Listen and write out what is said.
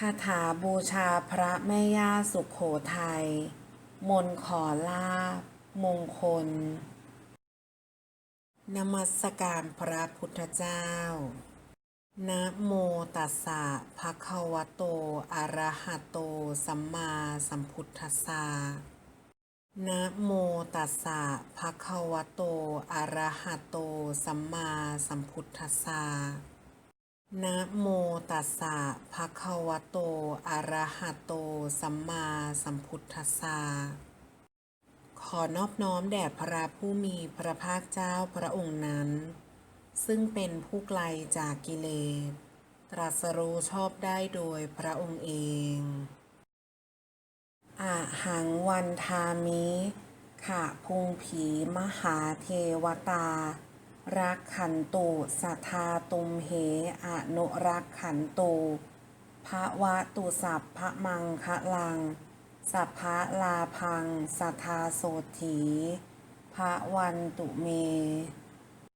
คาถาบูชาพระแม่ย่าสุขโขทัย มนขอลาบ มงคล นมัสการพระพุทธเจ้า นะโมตัสสะภะคะวะโต อะระหะโต สัมมาสัมพุทธัสสะ นะโมตัสสะภะคะวะโต อะระหะโต สัมมาสัมพุทธัสสะ นะโมตัสสะภะคะวะโต อะระหะโต สัมมาสัมพุทธัสสะ ขอนอบน้อมแด่พระผู้มีพระภาคเจ้าพระองค์นั้น ซึ่งเป็นผู้ไกลจากกิเลส ตรัสรู้ชอบได้โดยพระองค์เอง อะหังวันทามิ ขะพุงผีมหาเทวตา รักขันตุสัทธาตุมเหอนุรักขันตุพระวะตุสัพพะมังคะลัง สัพพะลาพังสัทธาโสถีพระวันตุเม